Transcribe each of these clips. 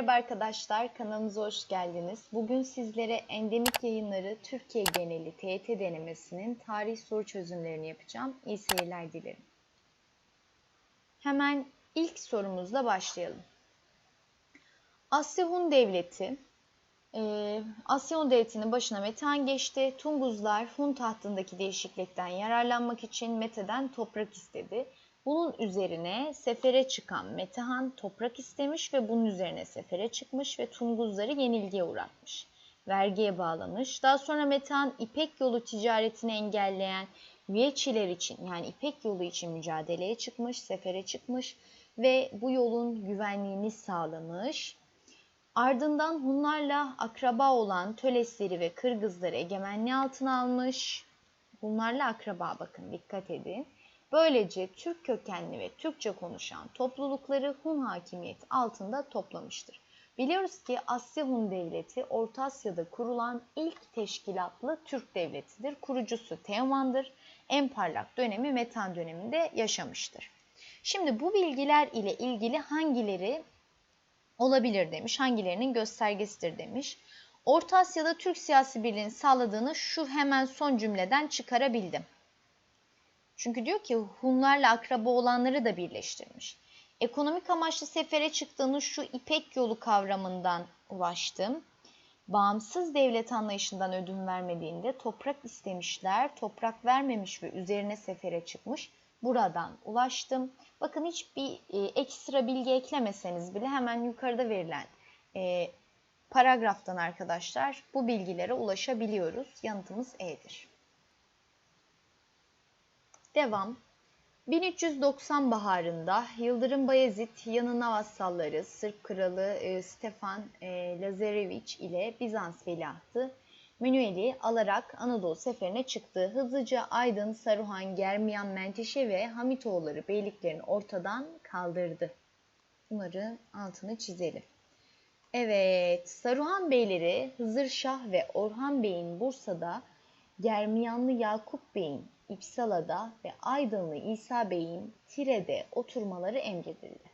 Merhaba arkadaşlar, kanalımıza hoş geldiniz. Bugün sizlere endemik yayınları Türkiye geneli TYT denemesinin tarih soru çözümlerini yapacağım. İyi seyirler dilerim. Hemen ilk sorumuzla başlayalım. Asya Hun Devleti, e, Asya Hun Devleti'nin başına Metehan geçti. Tunguzlar Hun tahtındaki değişiklikten yararlanmak için Mete'den toprak istedi. Bunun üzerine sefere çıkan Metehan toprak istemiş ve bunun üzerine sefere çıkmış ve Tunguzları yenilgiye uğratmış. Vergiye bağlamış. Daha sonra Metehan İpek yolu ticaretini engelleyen Viyeçiler için yani İpek yolu için mücadeleye çıkmış, sefere çıkmış ve bu yolun güvenliğini sağlamış. Ardından Hunlarla akraba olan Tölesleri ve Kırgızları egemenliği altına almış. Bunlarla akraba bakın dikkat edin. Böylece Türk kökenli ve Türkçe konuşan toplulukları Hun hakimiyeti altında toplamıştır. Biliyoruz ki Asya Hun Devleti Orta Asya'da kurulan ilk teşkilatlı Türk devletidir. Kurucusu Teoman'dır. En parlak dönemi Metan döneminde yaşamıştır. Şimdi bu bilgiler ile ilgili hangileri olabilir demiş, hangilerinin göstergesidir demiş. Orta Asya'da Türk siyasi birliğini sağladığını şu hemen son cümleden çıkarabildim. Çünkü diyor ki Hunlarla akraba olanları da birleştirmiş. Ekonomik amaçlı sefere çıktığını şu İpek yolu kavramından ulaştım. Bağımsız devlet anlayışından ödün vermediğinde toprak istemişler, toprak vermemiş ve üzerine sefere çıkmış. Buradan ulaştım. Bakın hiçbir e, ekstra bilgi eklemeseniz bile hemen yukarıda verilen e, paragraftan arkadaşlar bu bilgilere ulaşabiliyoruz. Yanıtımız E'dir. Devam. 1390 baharında Yıldırım Bayezid yanına vassalları Sırp kralı e, Stefan e, Lazareviç ile Bizans veliahtı Manuel'i alarak Anadolu seferine çıktı. Hızlıca Aydın, Saruhan, Germiyan, Menteşe ve Hamitoğulları beyliklerini ortadan kaldırdı. Bunları altını çizelim. Evet, Saruhan beyleri Hızır Şah ve Orhan Bey'in Bursa'da, Germiyanlı Yakup Bey'in İpsala'da ve Aydınlı İsa Bey'in Tire'de oturmaları emredildi.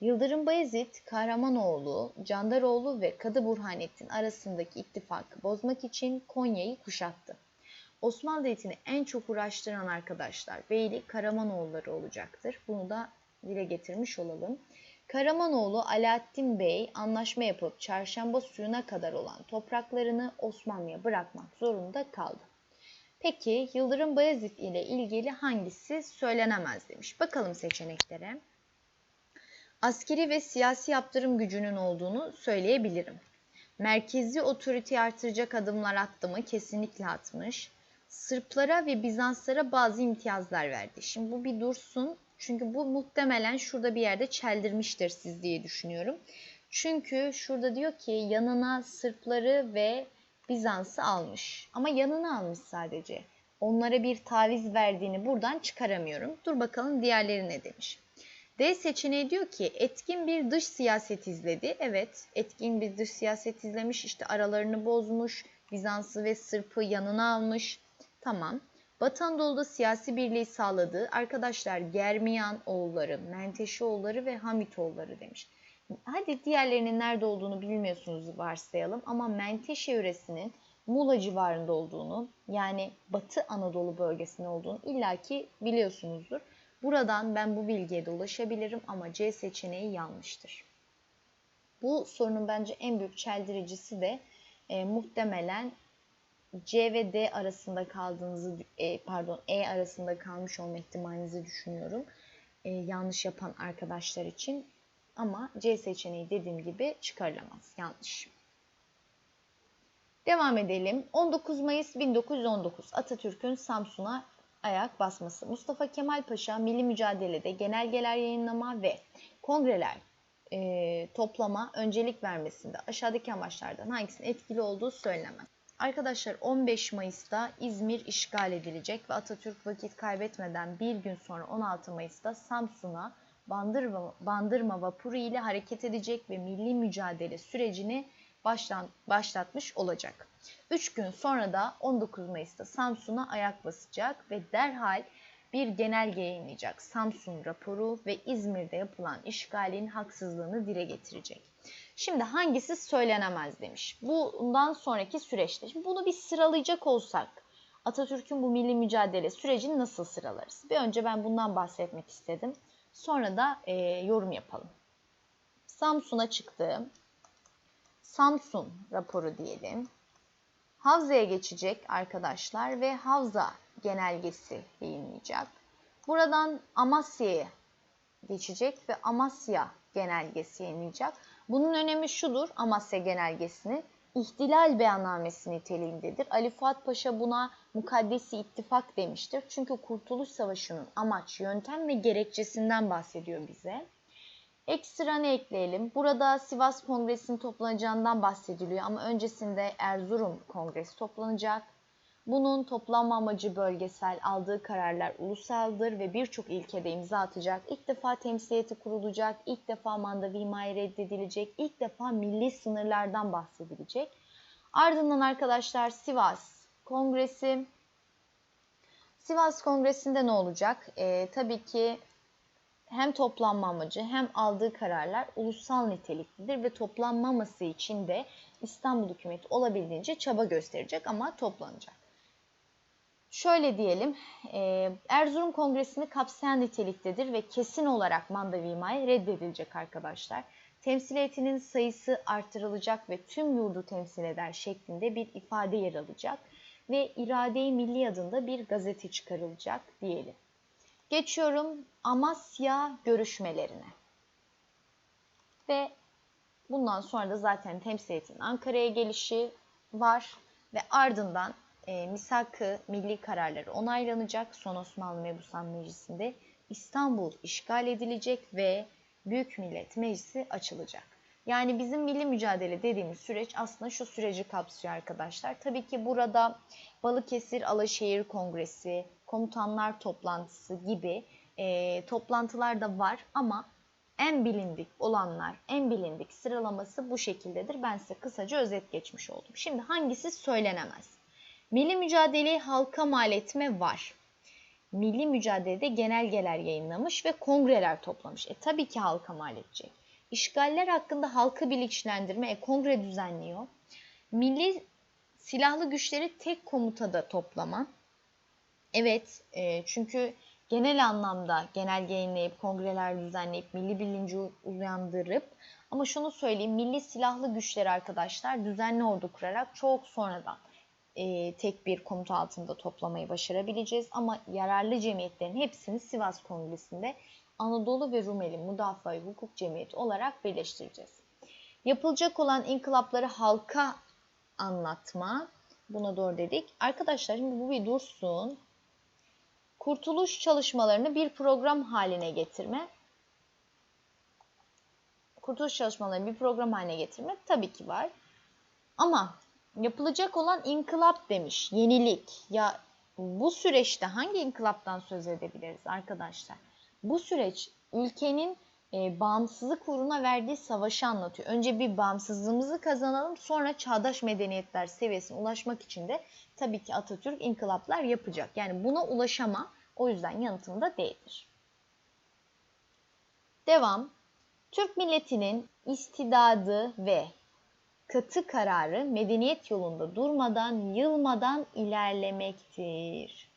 Yıldırım Bayezid, Kahramanoğlu, Candaroğlu ve Kadı Burhanettin arasındaki ittifakı bozmak için Konya'yı kuşattı. Osmanlı Devleti'ni en çok uğraştıran arkadaşlar Beyli Karamanoğulları olacaktır. Bunu da dile getirmiş olalım. Karamanoğlu Alaaddin Bey anlaşma yapıp çarşamba suyuna kadar olan topraklarını Osmanlı'ya bırakmak zorunda kaldı. Peki Yıldırım Bayezid ile ilgili hangisi söylenemez demiş. Bakalım seçeneklere. Askeri ve siyasi yaptırım gücünün olduğunu söyleyebilirim. Merkezi otoriteyi artıracak adımlar attı mı? Kesinlikle atmış. Sırplara ve Bizanslara bazı imtiyazlar verdi. Şimdi bu bir dursun. Çünkü bu muhtemelen şurada bir yerde çeldirmiştir siz diye düşünüyorum. Çünkü şurada diyor ki yanına Sırpları ve Bizans'ı almış. Ama yanına almış sadece. Onlara bir taviz verdiğini buradan çıkaramıyorum. Dur bakalım diğerleri ne demiş. D seçeneği diyor ki etkin bir dış siyaset izledi. Evet etkin bir dış siyaset izlemiş. İşte aralarını bozmuş. Bizans'ı ve Sırp'ı yanına almış. Tamam. Batı Anadolu'da siyasi birliği sağladığı arkadaşlar Germiyan oğulları, Menteşe oğulları ve Hamit oğulları demiş. Hadi diğerlerinin nerede olduğunu bilmiyorsunuz varsayalım ama Menteşe yöresinin Muğla civarında olduğunu yani Batı Anadolu bölgesinde olduğunu illaki biliyorsunuzdur. Buradan ben bu bilgiye de ulaşabilirim ama C seçeneği yanlıştır. Bu sorunun bence en büyük çeldiricisi de e, muhtemelen C ve D arasında kaldığınızı e, pardon E arasında kalmış olma ihtimalinizi düşünüyorum. E, yanlış yapan arkadaşlar için ama C seçeneği dediğim gibi çıkarılamaz. Yanlış. Devam edelim. 19 Mayıs 1919 Atatürk'ün Samsun'a ayak basması. Mustafa Kemal Paşa milli mücadelede genelgeler yayınlama ve kongreler e, toplama öncelik vermesinde aşağıdaki amaçlardan hangisinin etkili olduğu söylenemez. Arkadaşlar 15 Mayıs'ta İzmir işgal edilecek ve Atatürk vakit kaybetmeden bir gün sonra 16 Mayıs'ta Samsun'a Bandırma, Bandırma vapuru ile hareket edecek ve milli mücadele sürecini başlan, başlatmış olacak. 3 gün sonra da 19 Mayıs'ta Samsun'a ayak basacak ve derhal bir genelge yayınlayacak. Samsun raporu ve İzmir'de yapılan işgalin haksızlığını dile getirecek. Şimdi hangisi söylenemez demiş. Bundan sonraki süreçte. Şimdi bunu bir sıralayacak olsak Atatürk'ün bu milli mücadele sürecini nasıl sıralarız? Bir önce ben bundan bahsetmek istedim. Sonra da e, yorum yapalım. Samsun'a çıktı. Samsun raporu diyelim. Havza'ya geçecek arkadaşlar ve Havza genelgesi yayınlayacak. Buradan Amasya'ya geçecek ve Amasya genelgesi yayınlayacak. Bunun önemi şudur Amasya genelgesini ihtilal beyannamesi niteliğindedir. Ali Fuat Paşa buna mukaddesi ittifak demiştir. Çünkü Kurtuluş Savaşı'nın amaç, yöntem ve gerekçesinden bahsediyor bize. Ekstra ne ekleyelim? Burada Sivas Kongresi'nin toplanacağından bahsediliyor ama öncesinde Erzurum Kongresi toplanacak. Bunun toplanma amacı bölgesel, aldığı kararlar ulusaldır ve birçok ilkede imza atacak. İlk defa temsiliyeti kurulacak, ilk defa mandavi himaye reddedilecek, ilk defa milli sınırlardan bahsedilecek. Ardından arkadaşlar Sivas Kongresi. Sivas Kongresi'nde ne olacak? Ee, tabii ki hem toplanma amacı hem aldığı kararlar ulusal niteliklidir ve toplanmaması için de İstanbul hükümeti olabildiğince çaba gösterecek ama toplanacak. Şöyle diyelim, Erzurum Kongresi'ni kapsayan niteliktedir ve kesin olarak mandavi himaye reddedilecek arkadaşlar. Temsiliyetinin sayısı artırılacak ve tüm yurdu temsil eder şeklinde bir ifade yer alacak ve irade-i milli adında bir gazete çıkarılacak diyelim. Geçiyorum Amasya görüşmelerine. Ve bundan sonra da zaten temsiliyetin Ankara'ya gelişi var ve ardından e, misak-ı milli kararları onaylanacak. Son Osmanlı Mebusan Meclisi'nde İstanbul işgal edilecek ve Büyük Millet Meclisi açılacak. Yani bizim milli mücadele dediğimiz süreç aslında şu süreci kapsıyor arkadaşlar. Tabii ki burada Balıkesir Alaşehir Kongresi, komutanlar toplantısı gibi e, toplantılar da var ama en bilindik olanlar, en bilindik sıralaması bu şekildedir. Ben size kısaca özet geçmiş oldum. Şimdi hangisi söylenemez? Milli mücadeleyi halka mal etme var. Milli mücadelede genelgeler yayınlamış ve kongreler toplamış. E tabii ki halka mal edecek. İşgaller hakkında halkı bilinçlendirme, e, kongre düzenliyor. Milli silahlı güçleri tek komutada toplama. Evet, e, çünkü genel anlamda genel yayınlayıp, kongreler düzenleyip, milli bilinci uyandırıp ama şunu söyleyeyim, milli silahlı güçleri arkadaşlar düzenli ordu kurarak çok sonradan e, tek bir komuta altında toplamayı başarabileceğiz. Ama yararlı cemiyetlerin hepsini Sivas Kongresi'nde Anadolu ve Rumeli Müdafaa Hukuk Cemiyeti olarak birleştireceğiz. Yapılacak olan inkılapları halka anlatma. Buna doğru dedik. Arkadaşlar şimdi bu bir dursun. Kurtuluş çalışmalarını bir program haline getirme. Kurtuluş çalışmalarını bir program haline getirme tabii ki var. Ama yapılacak olan inkılap demiş. Yenilik. Ya bu süreçte hangi inkılaptan söz edebiliriz arkadaşlar? Bu süreç ülkenin e, bağımsızlık uğruna verdiği savaşı anlatıyor. Önce bir bağımsızlığımızı kazanalım sonra çağdaş medeniyetler seviyesine ulaşmak için de tabii ki Atatürk inkılaplar yapacak. Yani buna ulaşama o yüzden yanıtımda değildir. Devam. Türk milletinin istidadı ve katı kararı medeniyet yolunda durmadan, yılmadan ilerlemektir.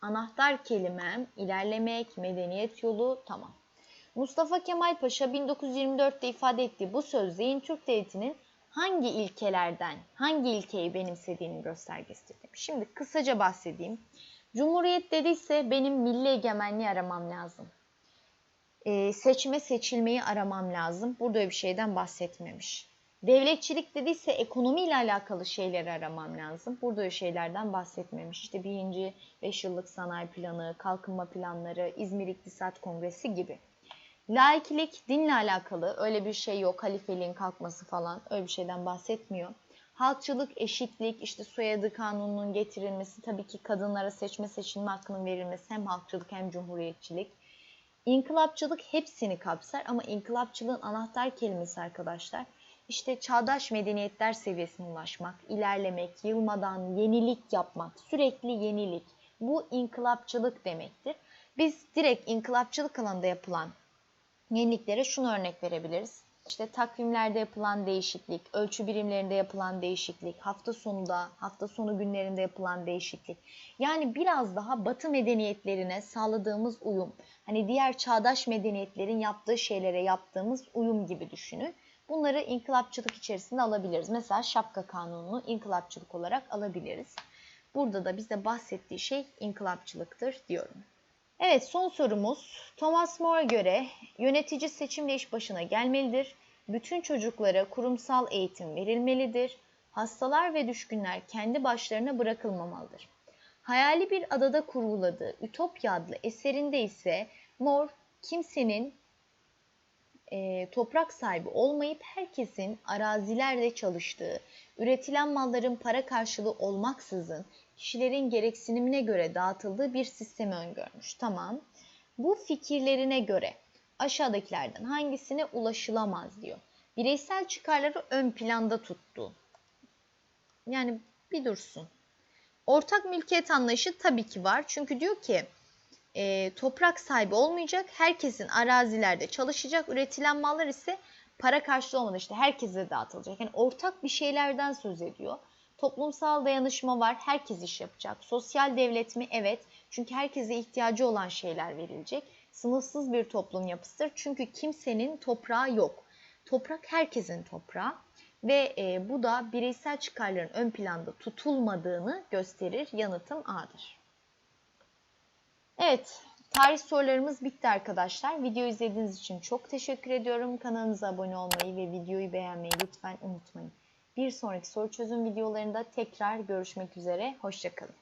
Anahtar kelimem ilerlemek, medeniyet yolu tamam. Mustafa Kemal Paşa 1924'te ifade ettiği bu sözleyin Türk devletinin hangi ilkelerden, hangi ilkeyi benimsediğinin göstergesidir. Şimdi kısaca bahsedeyim. Cumhuriyet dediyse benim milli egemenliği aramam lazım. Ee, seçme seçilmeyi aramam lazım. Burada bir şeyden bahsetmemiş. Devletçilik dediyse ekonomiyle alakalı şeyleri aramam lazım. Burada şeylerden bahsetmemiş. İşte birinci 5 yıllık sanayi planı, kalkınma planları, İzmir İktisat Kongresi gibi. Laikilik dinle alakalı öyle bir şey yok. Halifeliğin kalkması falan öyle bir şeyden bahsetmiyor. Halkçılık, eşitlik, işte soyadı kanununun getirilmesi, tabii ki kadınlara seçme seçilme hakkının verilmesi hem halkçılık hem cumhuriyetçilik. İnkılapçılık hepsini kapsar ama inkılapçılığın anahtar kelimesi arkadaşlar işte çağdaş medeniyetler seviyesine ulaşmak, ilerlemek, yılmadan yenilik yapmak, sürekli yenilik. Bu inkılapçılık demektir. Biz direkt inkılapçılık alanında yapılan yeniliklere şunu örnek verebiliriz. işte takvimlerde yapılan değişiklik, ölçü birimlerinde yapılan değişiklik, hafta sonunda, hafta sonu günlerinde yapılan değişiklik. Yani biraz daha Batı medeniyetlerine sağladığımız uyum. Hani diğer çağdaş medeniyetlerin yaptığı şeylere yaptığımız uyum gibi düşünün. Bunları inkılapçılık içerisinde alabiliriz. Mesela şapka kanununu inkılapçılık olarak alabiliriz. Burada da bize bahsettiği şey inkılapçılıktır diyorum. Evet son sorumuz. Thomas More'a göre yönetici seçimle iş başına gelmelidir. Bütün çocuklara kurumsal eğitim verilmelidir. Hastalar ve düşkünler kendi başlarına bırakılmamalıdır. Hayali bir adada kurguladığı Ütopya adlı eserinde ise More kimsenin e, toprak sahibi olmayıp herkesin arazilerde çalıştığı, üretilen malların para karşılığı olmaksızın kişilerin gereksinimine göre dağıtıldığı bir sistemi öngörmüş. Tamam. Bu fikirlerine göre aşağıdakilerden hangisine ulaşılamaz diyor. Bireysel çıkarları ön planda tuttu. Yani bir dursun. Ortak mülkiyet anlayışı tabii ki var. Çünkü diyor ki e, toprak sahibi olmayacak. Herkesin arazilerde çalışacak. Üretilen mallar ise para karşılığı olmadan işte herkese dağıtılacak. Yani ortak bir şeylerden söz ediyor. Toplumsal dayanışma var. Herkes iş yapacak. Sosyal devlet mi? Evet. Çünkü herkese ihtiyacı olan şeyler verilecek. Sınıfsız bir toplum yapısıdır. Çünkü kimsenin toprağı yok. Toprak herkesin toprağı ve e, bu da bireysel çıkarların ön planda tutulmadığını gösterir. Yanıtım A'dır. Evet, tarih sorularımız bitti arkadaşlar. Video izlediğiniz için çok teşekkür ediyorum. Kanalımıza abone olmayı ve videoyu beğenmeyi lütfen unutmayın. Bir sonraki soru çözüm videolarında tekrar görüşmek üzere. Hoşçakalın.